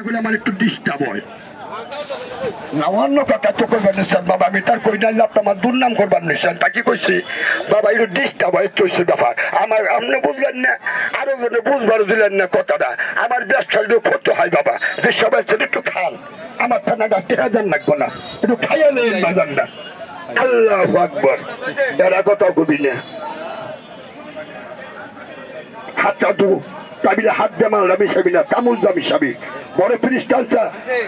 কথাগুলো আমার একটু ডিস্টার্ব হয়। অন্য কথা তো নিশ্চয় বাবা, আমি তার কই ডাইলে আমার দুর্নাম করবার তাকে কইছি? বাবা, একটু ডিস্টার্ব হয় চলছে ব্যাপার। আমার, আপনি বুঝলেন না, আরও জনে বুঝবার দিলেন না কথাটা। আমার ব্যবসা একটু ক্ষতি হয়, বাবা। যে সবাই ছেলে একটু খান। আমার থানাটা টেহা যান লাগবো না। একটু খাইয়া নেন বাজান না আল্লাহ আকবর। কথা কবি না। বড় খ্রিস্টানসা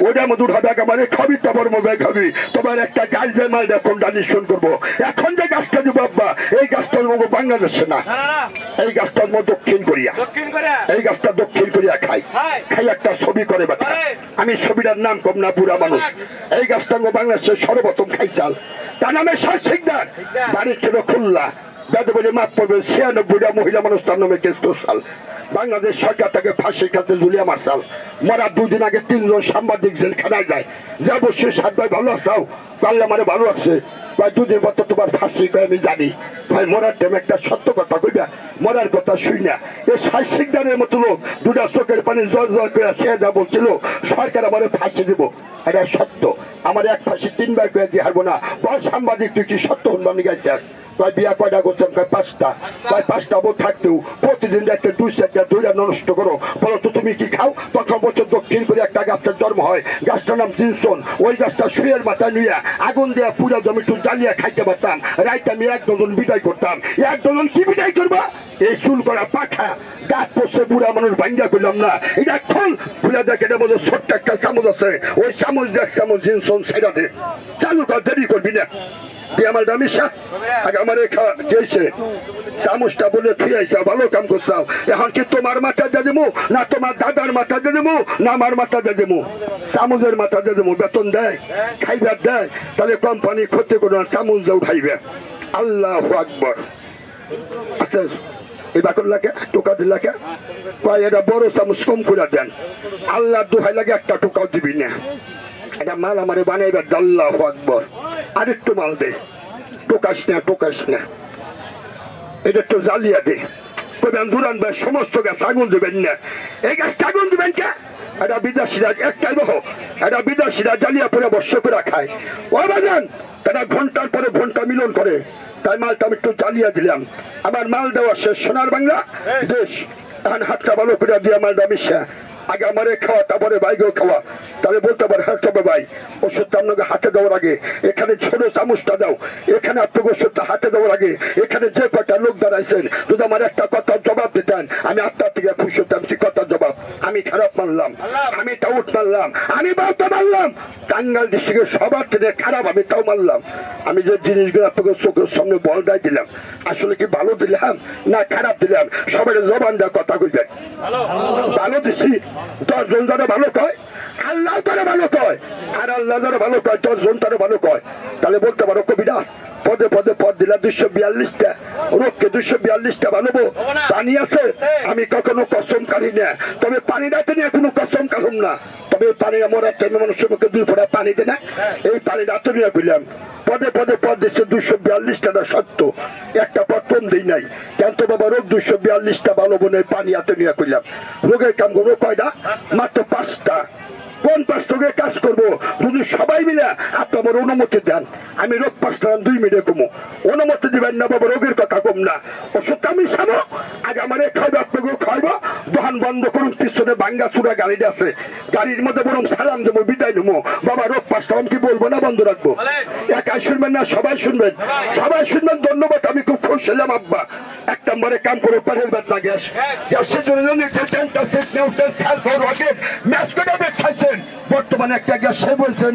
ওটা মধুর হবে একেবারে খাবি তারপর মোবাইল খাবি তোমার একটা গাছ মাল ডানিশন করব? এখন যে গাছটা দিব আব্বা এই গাছটা নেব বাংলাদেশে না। এই গাছটা নেব দক্ষিণ কোরিয়া। এই গাছটা দক্ষিণ কোরিয়া খাই খাই একটা ছবি করে বেটা। আমি ছবিটার নাম কম না বুড়া মানুষ। এই গাছটা নেব বাংলাদেশের সর্বপ্রথম খাইছাল। তার নামে শাহ সিকদার বাড়ি ছিল খুলনা। যাদের বলে মাপ পড়বে ছিয়ানব্বইটা মহিলা মানুষ তার নামে কেষ্ট সাল বাংলাদেশ সরকার তাকে ফাঁসির কাছে ঝুলিয়া মারসাল মরার দুদিন আগে তিনজন সাংবাদিক জেলখানায় যায়। যা বসে সাত ভাই ভালো আসাও পারলে মানে ভালো আছে। প্রায় দুদিন পর তো তোমার ফাঁসি করে আমি জানি। ভাই, মরার টাইম একটা সত্য কথা কইবা? মরার কথা শুই না। এই সাহসিকদারের মতো লোক দুটা চোখের পানি জল জল করে সে যা বলছিল, সরকার আমার ফাঁসি দিব। এটা সত্য। আমার এক ফাঁসি তিনবার করে দিয়ে হারবো না। বল সাংবাদিক, তুই কি সত্য হনবানি গাইছে প্রায় বিয়া কয়টা করছেন? প্রায় পাঁচটা। প্রায় পাঁচটা বউ থাকতেও প্রতিদিন একটা দুই চারটা দুইটা নষ্ট করো। বলো তো তুমি কি খাও? তখন বছর দক্ষিণ করে একটা গাছের জন্ম হয়। গাছটার নাম জিনসন। ওই গাছটা শুয়ের মাথায় নিয়ে আগুন দেওয়া পুরা জমি একটু জ্বালিয়ে খাইতে পারতাম। রাইতে আমি এক ডজন বিদায় করতাম। এক ডজন কি বিদায় করবা? এই চুল করা পাখা। গাছ পড়ছে বুড়া মানুষ, ভাঙ্গা করলাম না। এটা খোল। খুলে দেখে এটা মধ্যে ছোট্ট একটা চামচ আছে। ওই চামচ দেখ, চামচ জিনসন, সেটা দে। চালু কর, দেরি করবি না। তুই আমার দামি আগে আমার চেয়েছে চামচটা বলে আইসা ভালো কাম করছাও এখন কি তোমার মাথা দিয়ে দেবো না তোমার দাদার মাথা দিয়ে দেবো না আমার মাথা দিয়ে দেবো চামচের মাথা দিয়ে দেবো বেতন দেয়, খাইবার দেয়। তাহলে কোম্পানি ক্ষতি করো না, চামচ দিয়ে উঠাইবে আল্লাহ আকবর। আচ্ছা এই বাকর লাগে, টোকা দিলাকে কয়, এটা বড় চামচ কম করে দেন। আল্লাহ দোহাই লাগে একটা টোকাও দিবি না। এটা মাল আমারে বানাইবে আল্লাহ আকবর। আরেকটু মাল দে। টোকাস না টোকাস না। এটা একটু জ্বালিয়া দে। কবেন দুরান ভাই, সমস্ত গাছ আগুন দেবেন না। এই গাছটা আগুন দেবেন কে? এটা বিদেশিরা একটাই বহ এটা বিদেশিরা জ্বালিয়া পরে বর্ষ করে খায়। ও বাজান, তারা ঘণ্টার পরে ঘণ্টা মিলন করে। তাই মালটা আমি একটু জ্বালিয়া দিলাম। আমার মাল দেওয়া শেষ। সোনার বাংলা, দেশ। এখন হাতটা ভালো করে দিয়া মালটা মিশা। আগে আমারে খাওয়া, তারপরে বাইকেও খাওয়া। তাহলে বলতে পারে হ্যাঁ তবে ভাই ওষুধটা আপনাকে হাতে দেওয়ার আগে এখানে ছোট চামচটা দাও। এখানে আপনাকে ওষুধটা হাতে দেওয়ার আগে এখানে যে কটা লোক দাঁড়াইছেন যদি আমার একটা কথা জবাব দিতেন আমি আপনার থেকে খুশি হতাম কি কথা জবাব? আমি খারাপ মানলাম আমি টাউট মারলাম আমি বাউটা মারলাম টাঙ্গাল ডিস্ট্রিক্টের সবার থেকে খারাপ আমি তাও মারলাম আমি যে জিনিসগুলো আপনাকে চোখের সামনে বলটাই দিলাম আসলে কি ভালো দিলাম? না খারাপ দিলাম? সবাই জবান দেওয়া কথা কইবেন। ভালো। ভালো দিছি? দশজন যারা ভালো কয়? আল্লাহ তারা ভালো কয়। আর আল্লাহ যারা ভালো কয় দশজন তারা ভালো কয়। তাহলে বলতে পারো কবিরা পদে পদে পদ দিলা দুইশো বিয়াল্লিশটা, রোগকে দুইশো বিয়াল্লিশটা ভালোবো পানি আছে, আমি কখনো কসম কারি না। তবে পানি রাতে নিয়ে কোনো কসম কারুম না। তবে এই পানি মরার টাইমে মানুষের মুখে দুই ফোঁটা পানি দে না এই পানি রাতে নিয়ে কইলাম। পদে পদে পদ দিচ্ছে দুইশো বিয়াল্লিশটা সত্য। একটা পদ কম দিই নাই। কেন তো বাবা, রোগ দুইশো বিয়াল্লিশটা ভালো বোনে পানি হাতে নিয়ে কইলাম। রোগের কাম করব কয়টা? মাত্র পাঁচটা। পাঁচ থেকে কাজ করব। যদি সবাই মিলে আপনি আমার অনুমতি দেন, আমি রোগ পাঁচটা দুই মিনিটে কমো অনুমতি দিবেন না বাবা, রোগের কথা কম না। ওষুধটা আমি সামো আগে আমার খাইবো, আপনাকেও খাইবো। দোকান বন্ধ করুন, পিছনে বাঙ্গা চূড়া গাড়িটা আছে। গাড়ির মধ্যে বরং সালাম দেবো, বিদায় নেব। বাবা, রোগ পাঁচটা আমি কি বলব না বন্ধ রাখব? একাই শুনবেন না, সবাই শুনবেন। সবাই শুনবেন, ধন্যবাদ, আমি খুব খুশি হলাম, আব্বা। এক নম্বরে কাম করে পারের বেদনা গ্যাস। গ্যাসের জন্য ম্যাচ করে দেখাইছেন বর্তমানে একটা গ্যাস সে বলছেন